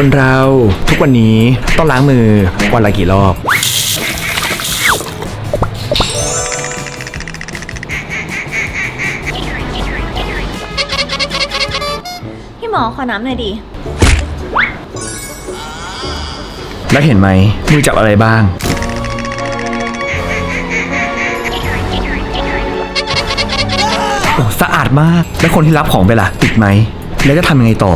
คนเราทุกวันนี้ต้องล้างมือวันละกี่รอบ พี่หมอขอน้ำหน่อยดิ แล้วเห็นไหมมือจับอะไรบ้าง โอ้สะอาดมาก แล้วคนที่รับของไปล่ะ ติดไหม แล้วจะทำยังไงต่อ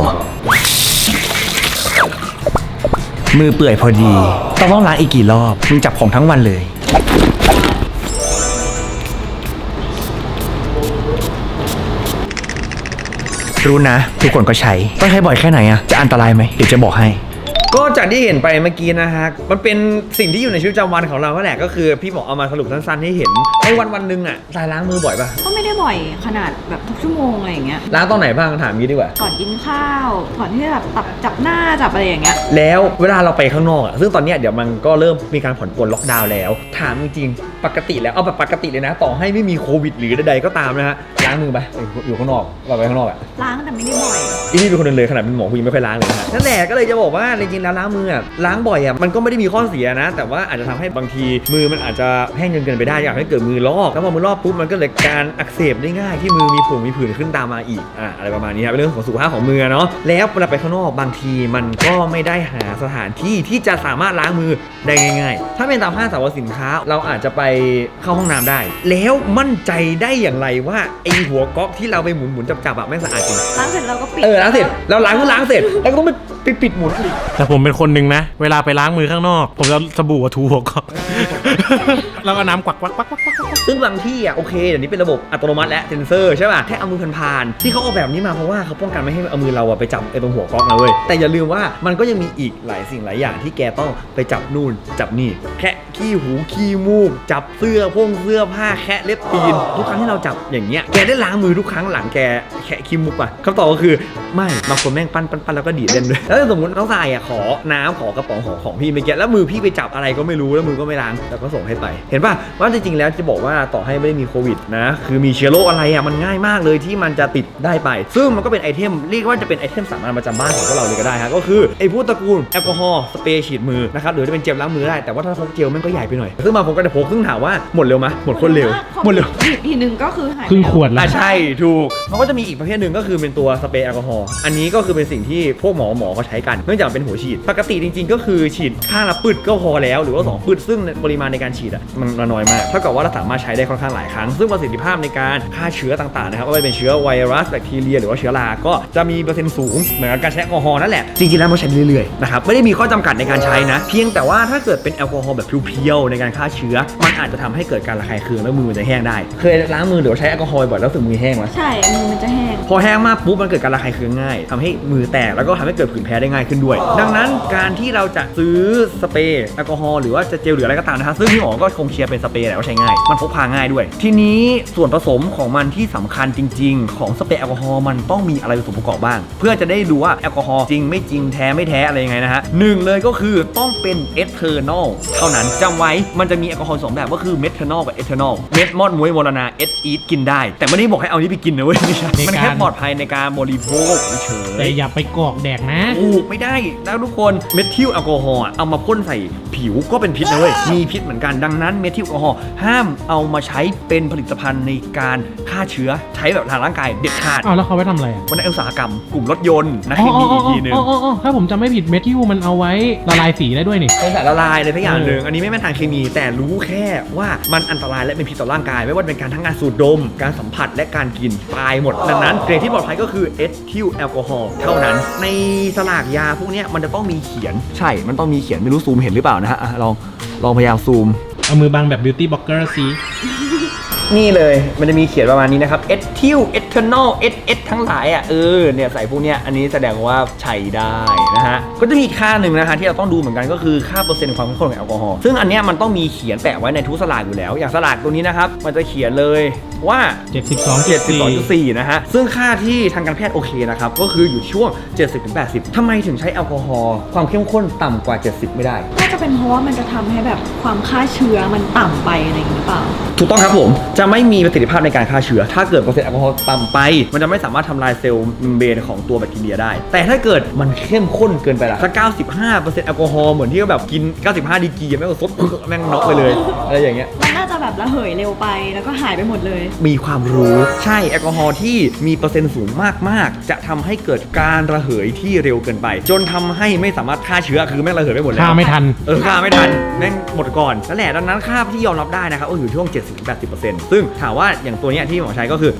มือเปื่อยพอดี ต้องต้องล้างอีกกี่รอบมึงจับของทั้งวันเลย รู้นะ ทุกคนก็ใช้ ต้องใช้บ่อยแค่ไหนอะจะอันตรายไหมเดี๋ยวจะบอกให้ ก็ จากที่เห็นไปเมื่อกี้นะฮะ มันเป็นสิ่งที่อยู่ในชีวิตประจำวันของเราก็แหละก็คือพี่หมอเอามาสรุปสั้นๆให้เห็นในวันวันๆหนึ่งอะทรายล้างมือบ่อยปะก็ไม่ได้บ่อยขนาดแบบทุกชั่วโมงอะไรอย่างเงี้ย ล้างตอนไหนบ้างถามงี้ดีกว่า ก่อนกินข้าว ก่อนที่จะแบบตับจับหน้าจับอะไรอย่างเงี้ย แล้วเวลาเราไปข้างนอกอะซึ่งตอนเนี้ยเดี๋ยวมันก็เริ่มมีการผ่อนปลนล็อกดาวน์แล้ว ถามจริงๆปกติแล้วเอาแบบปกติเลยนะ ต่อให้ไม่มีโควิดหรือใดๆก็ตามนะฮะล้างมือไปอยู่ข้างนอกเราไปข้างนอกอะล้างแต่ไม่ได้บ่อย อีนี่เป็นคนเดินเลยขนาดเป็นหมอคุณยังไม่ค่อยล้างเลยนะฮะนั่นแหละก็เลยจะบอกว่าจริงๆแล้วล้างมืออะล้างบ่อยอะมันก็ไม่ได้มีข้อเสียนะ แต่ว่าอาจจะทำให้บางทีมือมันอาจจะแห้งจนเกินไปได้อยากให้เกิดมือลอกแล้วพอมือลอกปุ๊บมันก็เลยการอักเสบได้ง่ายที่มือมีผงมีผื่นขึ้นตามมาอีกอะอะไรประมาณนี้ครับเป็นเรื่องของสุขภาพของมือเนาะแล้วเวลาไปข้างนอกบางทีมันก็ไม่ได้หาสถานที่ที่จะสามารถล้างมือได้ง่าย ๆ ถ้าเป็นตามห้างสรรพสินค้าเราอาจจะไปเข้าห้องน้ำได้ แล้วมั่นใจได้อย่างไรว่าไอหัวก๊อกที่เราไปหมุนๆจับๆอะไม่งสะอาดจริง ล้างเสร็จเราก็ปิดเออล้างเสร็จแล้วล้างก็ล้างเสร็จแล้วก็ต้องไป ไปปิดหมุนอีกแต่ผมเป็นคนหนึ่งนะ เวลาไปล้างมือข้างนอก ผมจะเอาสบู่อะถูหัวก่อน แล้วก็น้ำกวักกวักกวักกวักกวักกวักซึ่งบางที่อะโอเคเดี๋ยวนี้เป็นระบบอัตโนมัติและเซนเซอร์ใช่ป่ะแค่เอามือผ่านๆที่เขาออกแบบนี้มาเพราะว่าเขาป้องกันไม่ให้เอามือเราอะไปจับไอ้ตรงหัวก๊อกนะเว้ยแต่อย่าลืมว่ามันก็ยังมีอีกหลายสิ่งหลายอย่างที่แกต้องไปจับนู่นจับนี่แค่ขี้หูขี้มูก จับเสื้อพงเสื้อผ้าแค่เล็บตีนทุกครั้งที่เราจับอย่างเงี้ยแกได้ล้างมือทุกครั้งหลังแกแค่ขี้มูกป่ะคำตอบก็คือไม่บางคนแม่งปั้นปั้นปั้นแล้วก็ดีดเล่นด้วยแล้วถ้าสมมติน้องทรายอะขอน้ำขอกระป๋องของของพี่เมื่อกี้แล้วมือพี่ไปจับอะไรก็ไม่รู้แล้วมือก็ไม่ล้างแล้วก็ส่งให้ไป เห็นป่ะว่าจริงๆแล้วจะบอกว่าต่อให้ไม่ได้มีโควิดนะคือมีเชื้อโรคอะไรอะมันง่ายมากเลยที่มันจะติดได้ไป ซึ่งมันก็เป็นไอเทมเรียกว่าจะเป็นไอเทมสามัญประจำบ้านของพวกเราเลยก็ได้ฮะก็คือไอพวกตระกูลแอลกอฮอล์สเปรย์ฉีดมือนะครับหรือจะเป็นเจลล้างมือได้แต่ว่าถ้าพกเจลมันก็ใหญ่ไปหน่อยซึ่งบางคนก็จะพกซึ่งถามว่าหมดเร็วไหมหมดคนเร็วหมดเร็วผิดทีนึงก็คือหายไปครึ่งขวดแล้แล้วอะใช่ถูกมันก็จะมีอีกประเภทหนึ่งก็คือเป็นตัวสเปรย์แอลกอฮอล์อันนี้ก็คือเป็นสิ่งที่พวกหมอหมอเขาใช้กัน เนื่องจากเป็นหัวฉีด ปกติจริง ๆ ก็คือฉีดข้างละปืดก็พอแล้ว หรือว่าสองปืดซึ่งปริมาณในการฉีดอะมันมันน้อยมากเท่ากับว่าเราสามารถใช้ได้ค่อนข้างหลายครั้ง ซึ่งประสิทธิภาพในการฆ่าเชื้อต่างๆนะครับไม่ว่าจะเป็นเชื้อไวรัสแบคทีเรีย หรือว่าเชื้อราก็จะมีเปอร์เซ็นต์สูงเหมือนกับการใช้แอลกอฮอล์นั่นแหละจริงๆแล้วมันใช้ได้เรื่อยๆนะครับไม่ได้มีข้อจำกัดในการใช้นะ เพียงแต่ว่าถ้าเกิดเป็นแอลกอฮอล์แบบเพียวๆในการฆ่าเชื้อ มันอาจจะทำให้เกิดการระคายเคืองแล้วมือมันจะแห้งได้ เคยล้างมือหรือว่าใช้แอลกอฮอล์บ่อยแล้วรู้สึกมือแห้งไหมใช่มือมันจะแห้งพอแห้งมากปุ๊บมันเกิดการระคายเคืองง่ายทำให้มือแตกแล้วก็ทำให้เกิดผื่นแพ้ได้ง่ายขึ้นด้วย ดังนั้นการที่เราจะซื้อสเปรย์แอลกอฮอล์หรือว่าจะเจลหรืออะไรก็ตามนะครับซึ่งพี่หมอก็คงเชียร์เป็นสเปรย์แหละว่าใช้ง่าย มันพกพาง่ายด้วย ทีนี้ส่วนผสมของมันที่สำคัญจริง ๆ ของสเปรย์แอลกอฮอล์มันต้องมีอะไรเป็นส่วนประกอบบ้าง เพื่อจะได้ดูว่าแอลกอฮอล์จริงไม่จริงแท้ไม่แท้อะไรยังไงนะฮะหนึ่งเลยก็คือต้องเป็นเอทเทอร์นอลเท่านั้นจำไว้มันจะมีแอลกอฮอล์สองแบบก็คือเมทเทนอลกับเอทเทอร์นอลเมทมอดมวยโมลนาเอทอีทกินได้ แต่ไม่ได้บอกให้เอานี้ไปกินนะเว้ยไม่ใช่มันแค่ปลอดภัยในการบริโภคเฉแต่อย่าไปกอกแดกนะถูกไม่ได้แล้วทุกคนเมทิลแอลกอฮอล์อะเอามาพ่นใส่ผิวก็เป็นพิษนะเว้ยมีพิษเหมือนกันดังนั้นเมทิลแอลกอฮอล์ห้ามเอามาใช้เป็นผลิตภัณฑ์ในการฆ่าเชื้อใช้แบบทางร่างกายเด็ดขาดอ้าวแล้วเขาไว้ทำอะไรอะวันนั้นอุตสาหกรรมกลุ่มรถยนต์นะอ๋เคอมีอ๋ออีกทีหนึ่งอ๋ออ๋ออ๋อถ้าผมจำไม่ผิดเมทิลมันเอาไว้ละลายสีได้ด้วยนี่ เป็นสารละลายเลยทุกอย่างหนึ่งเอออัอันนี้ไม่เป็นทางเคมี แต่รู้แค่ว่ามันอันตรายและเป็นพิษต่อร่างกาย ไม่ว่าจะเป็นการทั้งการสูดดม การสัมผัสและการกินตายหมด ดังนั้นเกรดที่ปลอดภัยก็คือเอทิลแอลกอฮอล์เท่านั้น ในสลากยาพวกนี้มันจะต้องมีเขียนใช่ มันต้องมีเขียนไม่รู้ซูมเห็นหรือเปล่านะฮะอะลองลองพยายามซูม เอามือบังแบบบิวตี้บล็อกเกอร์สิ นี่เลยมันจะมีเขียนประมาณนี้นะครับเอทิลเอทานอลเอสเอสทั้งหลายอะเออเนี่ยใส่พวกเนี้ยอันนี้แสดงว่าใช้ได้นะฮะก็จะมีอีกค่าหนึ่งนะฮะที่เราต้องดูเหมือนกันก็คือค่าเปอร์เซ็นต์ความเข้มข้นของแอลกอฮอล์ซึ่งอันเนี้ยมันต้องมีเขียนแปะไว้ในทุกสลากอยู่แล้ว อย่างสลากตัวนี้นะครับมันจะเขียนเลยว่า72 72.4นะฮะซึ่งค่าที่ทางการแพทย์โอเคนะครับก็คืออยู่ช่วง 70-80ทำไมถึงใช้แอลกอฮอล์ความเข้มข้นต่ำกว่า 70 ไม่ได้น่าจะ เป็นเพราะว่ามันจะทำให้แบบความฆ่าเชื้อมันต่ำไปอะไรอย่างนี้หรือเปล่า ถูกต้องครับผม จะไม่มีประสิทธิภาพในการฆ่าเชื้อ ถ้าเกิดเปอร์เซ็นต์แอลกอฮอล์ต่ำไป มันจะไม่สามารถทำลายเซลล์เมมเบรนของตัวแบคทีเรียได้ แต่ถ้าเกิดมันเข้มข้นเกินไปล่ะถ้า 95%แอลกอฮอล์เหมือนที่แบบกิน 95ดีกรีแม่งก็ซดแม่งน็อกไปเลย อะไรอย่างเงี้ย มัน แบบระเหยเร็วไป แล้วก็หายไปหมดเลย มีความรู้ใช่แอลกอฮอล์ที่มีเปอร์เซ็นต์สูงมากๆ จะทำให้เกิดการระเหยที่เร็วเกินไป จนทำให้ไม่สามารถฆ่าเชื้อคือแม่งระเหยไปหมดแล้ว ฆ่าไม่ทัน เออฆ่าไม่ทันแม่งหมดก่อนนั่นแหละดังนั้นค่าที่ยอมรับได้นะครับก็อยู่ช่วง 70-80%ซึ่งถามว่าอย่างตัวเนี้ยที่หมอใช้ก็คือ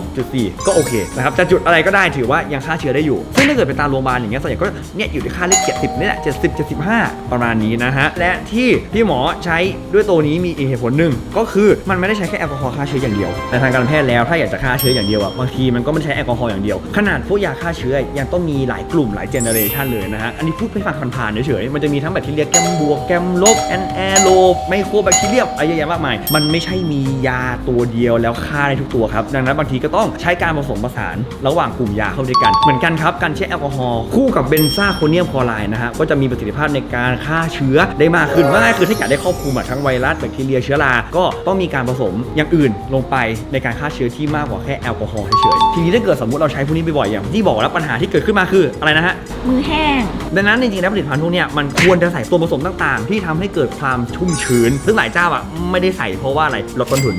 72.4 ก็โอเคนะครับจะจุดอะไรก็ได้ถือว่ายังฆ่าเชื้อได้อยู่ ซึ่งถ้าเกิดเป็นตามโรงพยาบาลอย่างเงี้ยส่วนใหญ่ก็เนี่ยอยู่ที่ค่าเลข70นี่แหละ70 75 ประมาณนี้นะฮะ และที่พี่หมอใช้ด้วยตัวนี้มีอีกเหตุผลหนึ่งก็คือมันไม่ได้ใช้แค่แอลกอฮอล์ฆ่าเชื้ออย่างเดียวในทางการแพทย์แล้วถ้าอยากจะฆ่าเชื้ออย่างเดียวอะบางทีมันก็ไม่ใช้แอลกอฮอล์อย่างเดียว ขนาดพวกยาฆ่าเชื้อยังต้องมีหลายกลุ่มหลายเจเนอเรชันเลยนะฮะอันนี้พูดไปฟังผ่านๆเฉยๆมันจะมีทั้งแบคทีเรียแกมบวกแกมลบแอนแอโรไมโครแบคทีเรียอะไรเยอะแยะมากมาย มันไม่ใช่มียาตัวเดียวแล้วฆ่าได้ทุกตัวครับดังนั้นบางทีก็ต้องใช้การผสมผสานระหว่างกลุ่มยาเข้าด้วยกัน เหมือนกันครับการใช้แอลกอฮอล์คู่กับเบนซ่าโคเนียมคลอไรด์นะฮะก็จะมีประสิทธิภาพในการฆ่าเชื้อได้มากขึ้นว่าคือถ้าอยากได้ครอบคลุมอะทั้งไวรัสแบคทีเรียเชื้อราก็ต้องมีการผสมอย่างอื่นลงไปในการฆ่าเชื้อที่มากกว่าแค่แอลกอฮอล์เฉยๆทีนี้ถ้าเกิดสมมติเราใช้พวกนี้บ่อยๆอย่างที่บอกแล้วปัญหาที่เกิดขึ้นมาคืออะไรนะฮะมือแห้ง ดังนั้นจริงๆแล้วผลิตภัณฑ์พวกนี้มันควรจะใส่ตัวผสมต่างๆ ที่ทำให้เกิดความชุ่มชื้น ซึ่งหลายเจ้าอะไม่ได้ใส่เพราะว่าอะไรลดต้นทุน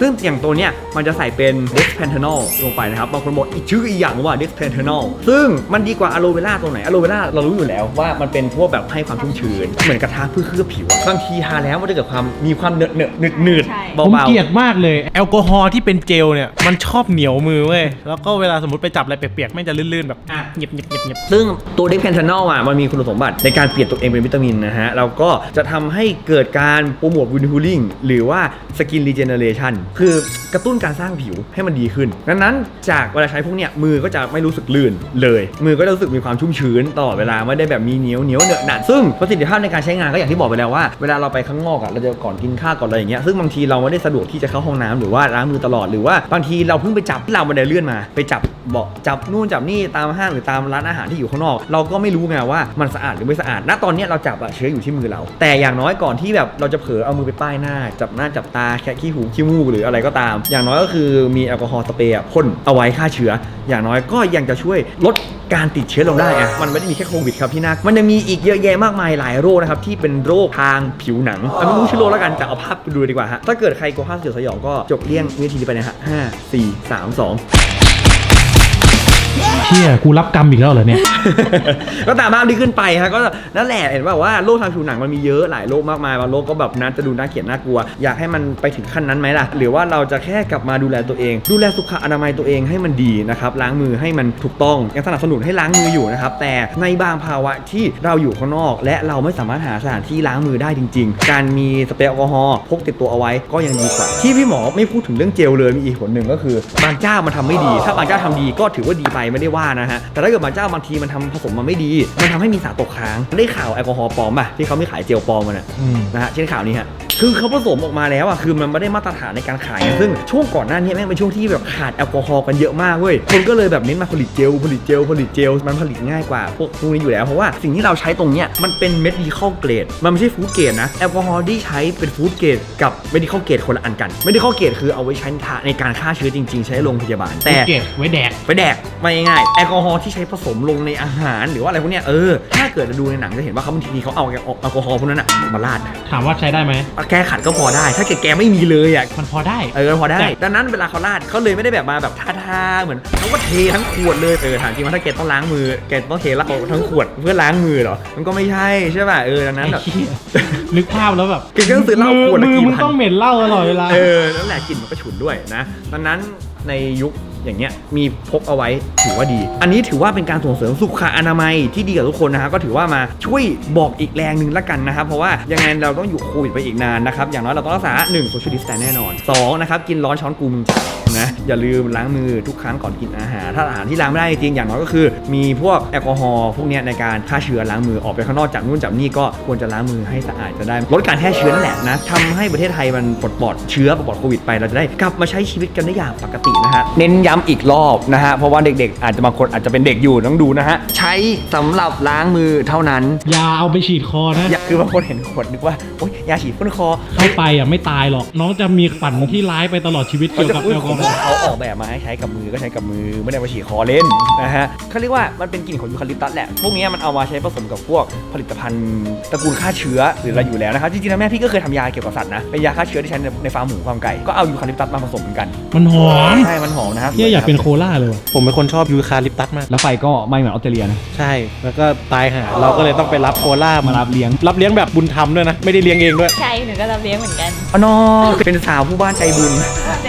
ซึ่งอย่างตัวเนี้ยมันจะใส่เป็น d e x p a n t e n o l ลงไปนะครับบางคนบอกอีกชื่ออีกอย่างว่า d e x p a n t e n o l ซึ่งมันดีกว่าอะโลเวล่าตรงไหนอะโลเวล่าเรารู้อยู่แล้วว่ามันเป็นพวกแบบให้ความชุ่มชื้นเหมือนกระทะเพื่อเคลือบผิวบางทีทาแล้วมันจะเกิดความมีความเหนอะเหนอะหนืดหนืดใช่เบาผมๆเกลียดมากเลยแอลกอฮอล์ที่เป็นเจลเนี่ยมันชอบเหนียวมือเว้ยแล้วก็เวลาสมมติไปจับอะไรเปียกๆแม่งจะลื่นๆแบบอะเงียบๆเงียบๆเงียบซึ่งตัวเด็กแพนทานอลอะมันมีคุณสมบัติในการเปลี่ยนตัวเองเป็นวิตามินนะฮะ แล้วก็จะทำให้เกิดการโปรโมทวินทูลิงหรือว่าสกินรีเจเนเรชันคือกระตุ้นการสร้างผิวให้มันดีขึ้น ดังนั้นจากเวลาใช้พวกเนี้ยมือก็จะไม่รู้สึกลื่นเลย มือก็จะรู้สึกมีความชุ่มชื้นตลอดเวลาไม่ได้แบบมีเหนียวเหนียวเหนอะหนะซึ่งประสิทธิภาพในการใช้งานก็อย่างที่บอกไปแล้วว่าเวลาเราไปข้างนอกอะเราจะก่อนกินข้าวก่อนอะไรอย่างเงี้ยซึ่งบางทีเราไม่ได้สะดวกที่จะเข้าห้องน้ำหรือว่าล้างมือตลอดหรือว่าบางทีเราเพิ่งไปจับที่เราบันไดเลื่อนมา ไปจับเบาะจับนู่นจับนี่ตามห้างหรือตามร้านอาหารที่อยู่ข้างนอก เราก็ไม่รู้ไงว่ามันสะอาดหรือไม่สะอาดณตอนนี้เราจับอะเชื้ออยู่ที่มือเรา แต่อย่างน้อยก่อนที่แบบเราจะเผลอเอามือไปป้ายหน้า จับหน้าจับตาแค่ขี้หูขี้มูกหรืออะไรก็ตาม อย่างน้อยก็คือมีแอลกอฮอล์สเปรย์พ่นเอาไว้ฆ่าเชื้อ อย่างน้อยก็ยังจะช่วยลด การติดเชื้อลงได้อะมันไม่ได้มีแค่โควิดครับพี่นักมันยังมีอีกเยอะแยะมากมายหลายโรคนะครับที่เป็นโรคทางผิวหนังเอาไม่รู้ชื่อโรคแล้วกันแต่เอาภาพไปดูดีกว่าฮะถ้าเกิดใครกลัวภาพสยดสยองก็จบเลี่ยงวิธีนี้ไปนะฮะห้าสี่สามสอง เชี่ยกูรับกรรมอีกแล้วเหรอเนี่ย ก็ตามภาพที่ขึ้นไปฮะก็นั่นแหละเห็นว่าว่าโรคทางผิวหนังมันมีเยอะหลายโรคมากมายบางโรคก็แบบนั้นจะดูน่าเกลียดน่ากลัว อยากให้มันไปถึงขั้นนั้นไหมล่ะ หรือว่าเราจะแค่กลับมาดูแลตัวเอง ดูแลสุขอนามัยตัวเองให้มันดีนะครับล้างมือให้มันถูกต้องยังสนับสนุนให้ล้างมืออยู่นะครับแต่ในบางภาวะที่เราอยู่ข้างนอก และเราไม่สามารถหาสถานที่ล้างมือได้จริง ๆ การมีสเปรย์แอลกอฮอล์พกติดตัวเอาไว้ก็ยังดีกว่าที่พี่หมอไม่พูดถึงเรื่องเจลเลยมีอีกผลหนึ่งก็คือบางเจ้ามันทำไม่ดี ถ้าบางเจ้าทำดีก็ถือว่าดีไปไม่ได้ว่านะฮะ แต่ถ้าเกิดบางเจ้าบางทีมันทำผสมมาไม่ดี มันทำให้มีสารตกค้าง ได้ข่าวแอลกอฮอล์ปลอมป่ะที่เขาไม่ขายเจลปลอมมันอะอืมนะฮะเช่นข่าวนี้ฮะ คือเขาผสมออกมาแล้วอะคือมันไม่ได้มาตรฐานในการขายไงซึ่งช่วงก่อนหน้านี้แม่งเป็นช่วงที่แบบขาดแอลกอฮอล์กันเยอะมากเว้ยคนก็เลยแบบเน้นมาผลิตเจลผลิตเจลผลิตเจลมันผลิตง่ายกว่าพวกพวกนี้อยู่แล้วเพราะว่าสิ่งที่เราใช้ตรงเนี้ยมันเป็นเมดิคอลเกรดมันไม่ใช่ฟู้ดเกรดนะแอลกอฮอล์ที่ใช้เป็นฟู้ดเกรดกับเมดิคอลเกรดคนละอันกันเมดิคอลเกรดคือเอาไว้ใช้ในการฆ่าเชื้อจริง ๆ ใช้โรงพยาบาล แต่เก็บไว้แดกไปแดกไม่ง่ายๆแอลกอฮอล์ที่ใช้ผสมลงในอาหาร หรือว่าอะไรพวกเนี้ยเออถ้าเกิดเราดูในหนังจะเห็นว่าเขาบางทีเขาเอาแอลกอฮอล์พวกนั้นอะมาราดถามว่าใช้ได้ไหมแก้ขัดก็พอได้ ถ้าเกิดแกไม่มีเลยอะมันพอได้ เออพอได้แต่ดังนั้นเวลาเขาราดเขาเลยไม่ได้แบบมาแบบท่าๆเหมือนเขาก็เททั้งขวดเลยเออถามจริงว่าถ้าแกต้องล้างมือแกต้องเทแล้วทั้งขวดเพื่อล้างมือเหรอมันก็ไม่ใช่ใช่ป่ะเออดังนั้นแบบไอ้เหี้ยนึกภาพแล้วแบบแกก็ต้องซื้อเหล้าขวดละมือกี่มึงพันต้องเหม็นเหล้าตลอดเวลาเออนั่นแหละกลิ่นมันก็ฉุนด้วยนะดังนั้นในยุค อย่างเงี้ยมีพกเอาไว้ถือว่าดี อันนี้ถือว่าเป็นการส่งเสริมสุขอนามัยที่ดีกับทุกคนนะฮะก็ถือว่ามาช่วยบอกอีกแรงหนึ่งละกันนะครับเพราะว่ายังไงเราต้องอยู่โควิดไปอีกนานนะครับอย่างน้อยเราต้องรักษา1 social distance แน่นอน2นะครับกินร้อนช้อนกูมึงนะอย่าลืมล้างมือทุกครั้งก่อนกินอาหาร ถ้าอาหารที่ล้างไม่ได้จริงอย่างน้อยก็คือ มีพวกแอลกอฮอล์พวกนี้ในการฆ่าเชื้อล้างมือออกไปข้างนอกจากนู่นจากนี่ก็ควรจะล้างมือให้สะอาดจะได้ลดการแพร่เชื้อนั่นแหละนะทำให้ประเทศไทยมันปลดปลอดเชื้อปลดปลอดโควิดไปเราจะได้กลับมาใช้ชีวิตกันได้อย่างปกตินะฮะเน้นย้ย้ำอีกรอบนะฮะ เพราะว่าเด็กๆ อาจจะบางคนอาจจะเป็นเด็กอยู่ต้องดูนะฮะ ใช้สำหรับล้างมือเท่านั้นอย่าเอาไปฉีดคอนะ อย่าคือบางคนเห็นขวดนึกว่าโอ๊ยยาฉีดพ่นคอเข้าไปอะไม่ตายหรอก น้องจะมีฝันที่ร้ายไปตลอดชีวิตเขาเกี่ยวจะกับอุ้ยแอลขกอองฮอล์เขาออกแบบมาให้ใช้กับมือก็ใช้กับมือไม่ได้มาฉีดคอเล่นนะฮะเขาเรียกว่ามันเป็นกลิ่นของยูคาลิปตัสแหละพวกนี้มันเอามาใช้ผสมกับพวกผลิตภัณฑ์ตระกูลฆ่าเชื้อหรืออะไรอยู่แล้วนะครับจริงๆแล้วแม่พี่ก็เคยทำยาเกี่ยวกับสัตว์นะเป็นยาฆ่าเชื้อที่ใช้ในในฟาร์มหมูฟาร์มไก่ก็เอายูคาลิปตัสมาผสมเหมือนกันมันหอม ใช่มันหอมนะครับ เฮียอยากเป็นโคล่าเลยว่ะผมเป็นคนชอบยูคาลิปตัสมาก แล้วไฟก็ไหม่เหมือนออสเตรเลียนะใช่ แล้วก็ตายห่าเราก็เลยต้องไปรับโคล่ามารับเลี้ยงรับเลี้ยงแบบบุญธรรมด้วยนะ ไม่ได้เลี้ยงเองด้วย ใช่หนูก็รับเลี้ยงเหมือนกัน อ๋อนอเป็นสาวผู้บ้านใจบุญ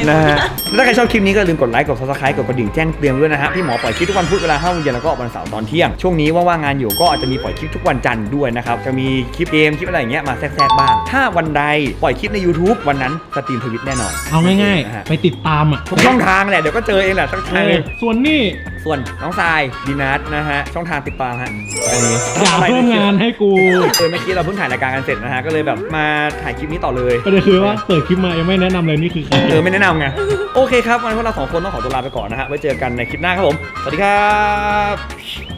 นะฮะแล้วถ้าใครชอบคลิปนี้ก็อย่าลืมกดไลค์กด subscribe กดกระดิ่งแจ้งเตือนด้วยนะฮะพี่หมอปล่อยคลิปทุกวันพุธเวลา5โมงเย็นแล้วก็วันเสาร์ตอนเที่ยง ช่วงนี้ว่างๆงานอยู่ก็อาจจะมีปล่อยคลิปทุกวันจันทร์ด้วยนะครับจะมีคลิปเกมคลิปอะไรอย่างเงี้ยมาแทรกๆบ้าง ถ้าวันใดปล่อยคลิปใน YouTube วันนั้นสตรีมทวิตแน่นอนเอาง่ายนะฮะๆไปติดตามอะ ทุกช่องทางแหละเดี๋ยวก็เจอเองแหละช่องเอทางอเลยส่วนนี่ส่วนน้องทรายดีนัทนะฮะช่องทางติดตามฮะอันนี้อย่าเพิ่มงานให้กูเออเมื่อกี้เราเพิ่งถ่ายรายการกันเสร็จนะฮะก็เลยแบบมาถ่ายคลิปนี้ต่อเลย ประเด็นคือว่าเปิดคลิปมายังไม่แนะนำเลยนี่คือใคร เออไม่แนะนำไง โอเคครับวันนี้พวกเราสองคนต้องขอตัวลาไปก่อนนะฮะไว้เจอกันในคลิปหน้าครับผม สวัสดีครับ